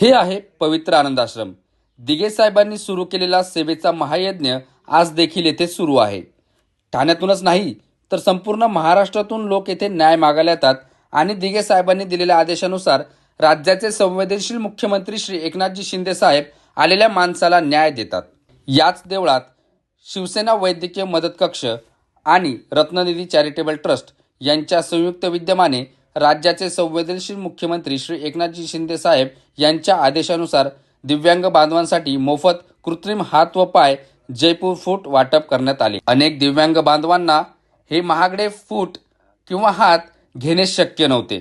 हे आहे पवित्र आनंदाश्रम. दिगे साहेबांनी सुरू केलेला सेवेचा महायज्ञ आज देखील येथे सुरू आहे. ठाण्यातूनच नाही तर संपूर्ण महाराष्ट्रातून लोक येथे न्याय मागायला येतात आणि दिगे साहेबांनी दिलेल्या आदेशानुसार राज्याचे संवेदनशील मुख्यमंत्री श्री एकनाथजी शिंदे साहेब आलेल्या माणसाला न्याय देतात. याच देवळात शिवसेना वैद्यकीय मदत कक्ष आणि रत्ननिधी चॅरिटेबल ट्रस्ट यांच्या संयुक्त विद्यमाने राज्याचे संवेदनशील मुख्यमंत्री श्री एकनाथजी शिंदे साहेब यांच्या आदेशानुसार दिव्यांग बांधवांसाठी मोफत कृत्रिम हात व पाय जयपूर फूट वाटप करण्यात आले. अनेक दिव्यांग बांधवांना हे महागडे फूट किंवा हात घेणे शक्य नव्हते.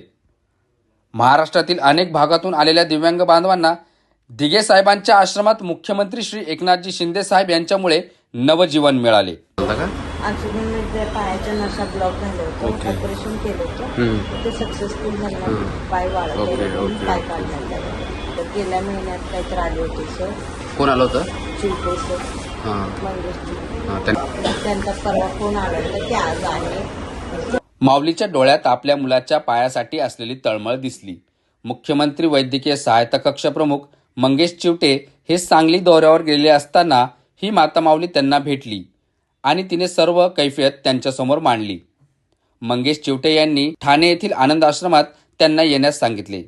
महाराष्ट्रातील अनेक भागातून आलेल्या दिव्यांग बांधवांना दिगे साहेबांच्या आश्रमात मुख्यमंत्री श्री एकनाथजी शिंदे साहेब यांच्यामुळे नवजीवन मिळाले. बोलता का अजून ते पायाच्या नसा ब्लॉक झाले होते ओके. ऑपरेशन केलं होतं हम्म. ते सक्सेसफुल झालं हम्म. पाय वाढवले ओके, ओके. पाय काढण्यात आले. तर गेल्या महिन्यात काहीतरी आले होते सर कोण आलं होतं चिवटे सर मंगेश चिवटे. त्यां- त्यांचा परवा फोन आला होता की आज आहे माऊलीच्या डोळ्यात आपल्या मुलाच्या पायासाठी असलेली तळमळ दिसली मुख्यमंत्री वैद्यकीय सहायता कक्ष प्रमुख मंगेश चिवटे हे सांगली दौऱ्यावर गेलेले असताना ही माता माऊली त्यांना भेटली आणि तिने सर्व कैफियत त्यांच्यासमोर मांडली. मंगेश चिवटे यांनी ठाणे येथील आनंद आश्रमात त्यांना येण्यास सांगितले.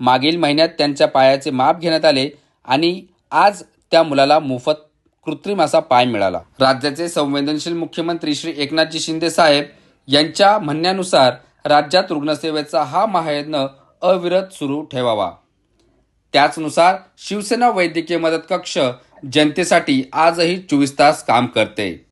मागील महिन्यात त्यांच्या पायाचे माप घेण्यात आले आणि आज त्या मुलाला मोफत कृत्रिम असा पाय मिळाला. राज्याचे संवेदनशील मुख्यमंत्री श्री एकनाथजी शिंदे साहेब यांच्या म्हणण्यानुसार राज्यात रुग्णसेवेचा हा महायज्ञ अविरत सुरू ठेवावा. त्याचनुसार शिवसेना वैद्यकीय मदत कक्ष जनतेसाठी आजही चोवीस तास काम करते.